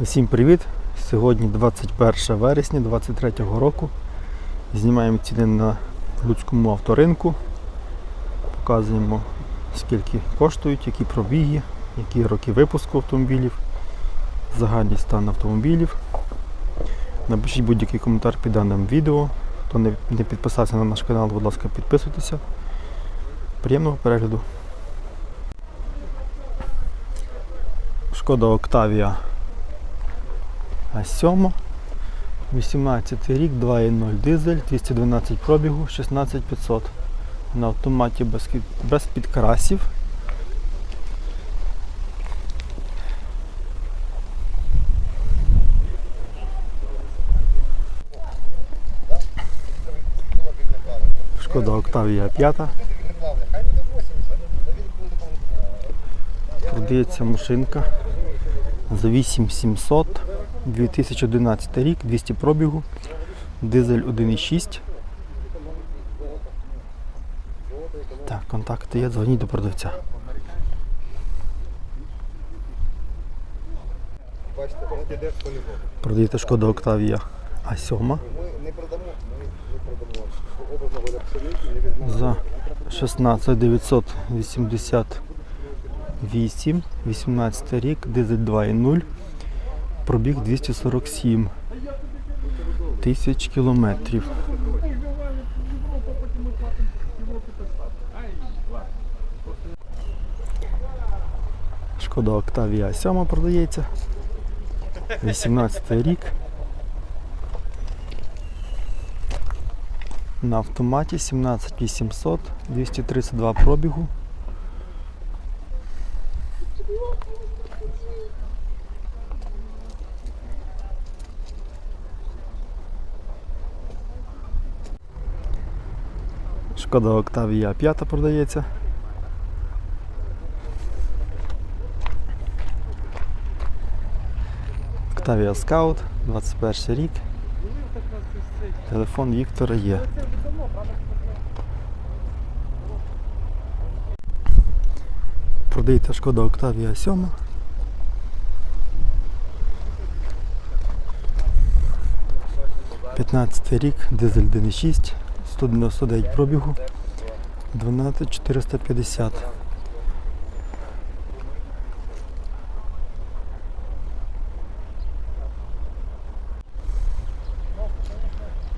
Всім привіт! Сьогодні 21 вересня 2023 року. Знімаємо ціни на Луцькому авторинку. Показуємо скільки коштують, які пробіги, які роки випуску автомобілів, загальний стан автомобілів. Напишіть будь-який коментар під даним відео. Хто не підписався на наш канал, будь ласка, підписуйтеся. Приємного перегляду. Шкода Октавія А7. 18 рік, 2.0 дизель, 212 пробігу, 16500. На автоматі без, без підкрасів. Шкода Октавія 5. Продається машинка за 8700, 2011 рік, 200 пробігу, дизель 1.6. Так, контакти є, дзвоніть до продавця. Продаєте шкода Октавія А7 Ми не продамо, ми не продамо. Образно говоря, абсолютно не візьмемо. за 16 988, 18 рік, дизель 2.0, пробіг 247 тисяч кілометрів. Шкода Октавія 7 продається. 18 рік. На автоматі 17800, 232 пробігу. Шкода Октавія 5 продається. Октавія Скаут, 21 рік. Телефон Віктора є. Продаєте шкода Октавія 7. П'ятнадцятий рік, дизель 1.6, 199 пробігу, 12450.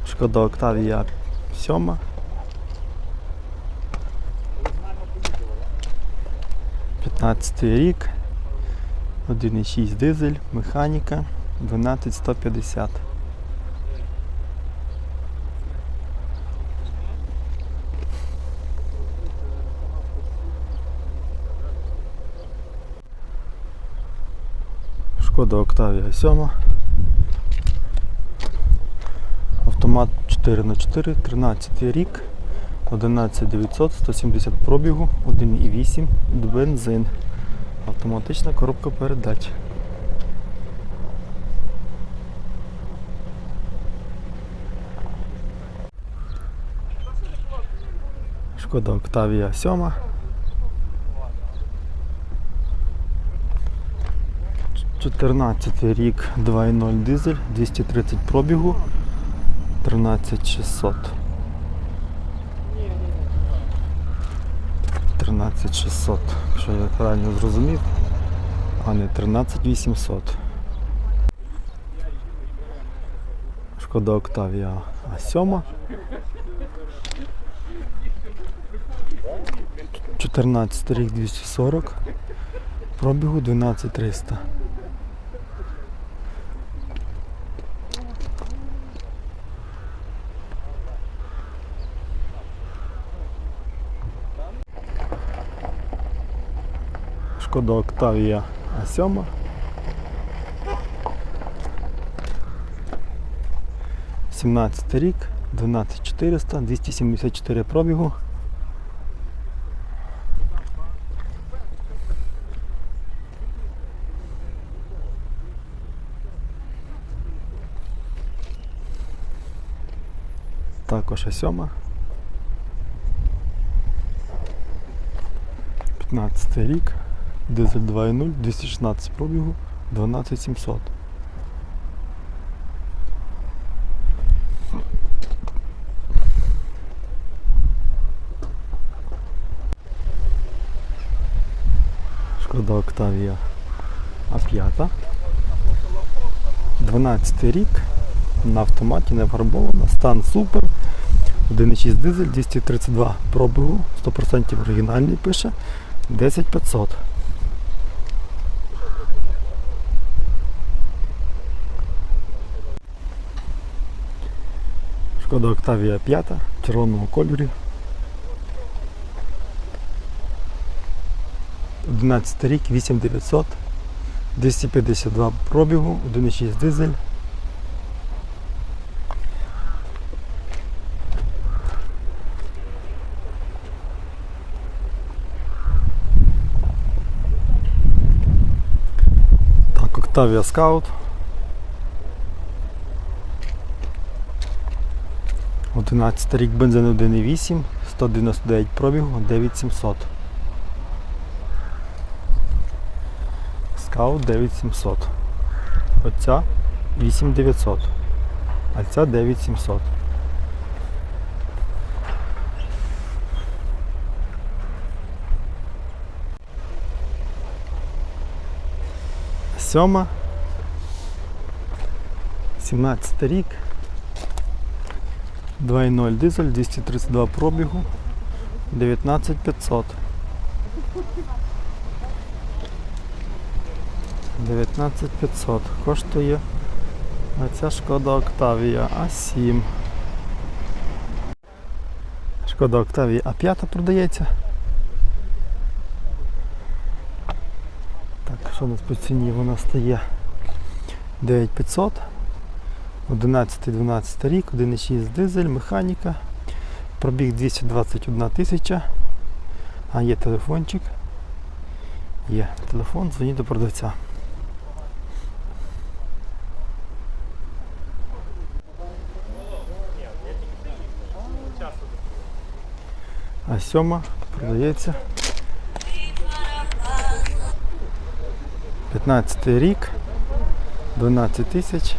Шкода Октавія 7. П'ятнадцятий рік, 1.6 дизель, механіка, 12150. Шкода Октавія 7. Автомат 4х4, 13 рік, 11900, 170 пробігу, 1,8, бензин. Автоматична коробка передач. Шкода Октавія 7. Чотирнадцятий рік 2.0 дизель, 230 пробігу, 13600. 13600, якщо я правильно зрозумів, а не 13800. Шкода Октавія А7. 14 рік 240, пробігу 12300. Шкода Октавія А7. Сімнадцятий рік, 12400, 274 пробігу. Також А7. 15 рік, Дизель 2.0, 216 пробігу, 12700. Шкода Октавія А5. 12 рік. На автоматі не вгарбована. Стан супер. 1,6 дизель, 232 пробігу, 100% оригінальний пише, 10500. Шкода Октавія 5 в червоному кольорі. 11 рік, 8900, 252 пробігу, 1,6 дизель. Так, Octavia Scout. 11 рік бензин 1,8, 199 пробігу, 9700. Скаут 9700. Оця 8900. А ця 9700. Сьома. 17 рік. 2.0 дизель, 232 пробігу, 19500. 19500 коштує оця шкода Октавія А7. Шкода Октавія А5 продається. Так, що у нас по ціні вона стає 9500. 11-12 рік, 1,6 дизель, механіка. Пробіг 221 тисяча. А є телефончик. Є телефон, дзвоніть до продавця. А сьома продається. 15 рік, 12 тисяч,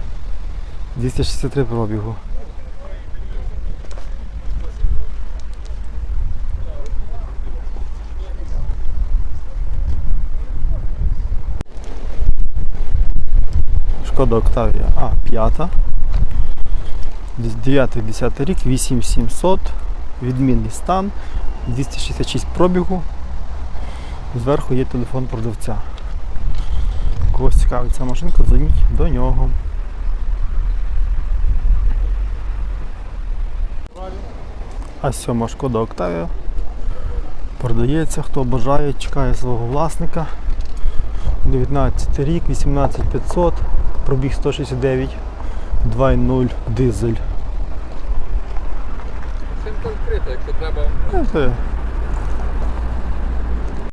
263 пробігу. Шкода Октавія А5. 9-10 рік, 8700, відмінний стан, 266 пробігу. Зверху є телефон продавця. Когось цікавить ця машинка, дзвоніть до нього. А сьома шкода Октавія. Продається, хто бажає, чекає свого власника. 19 рік, 18500, пробіг 169, 2.0 дизель. Це конкретно, якщо треба.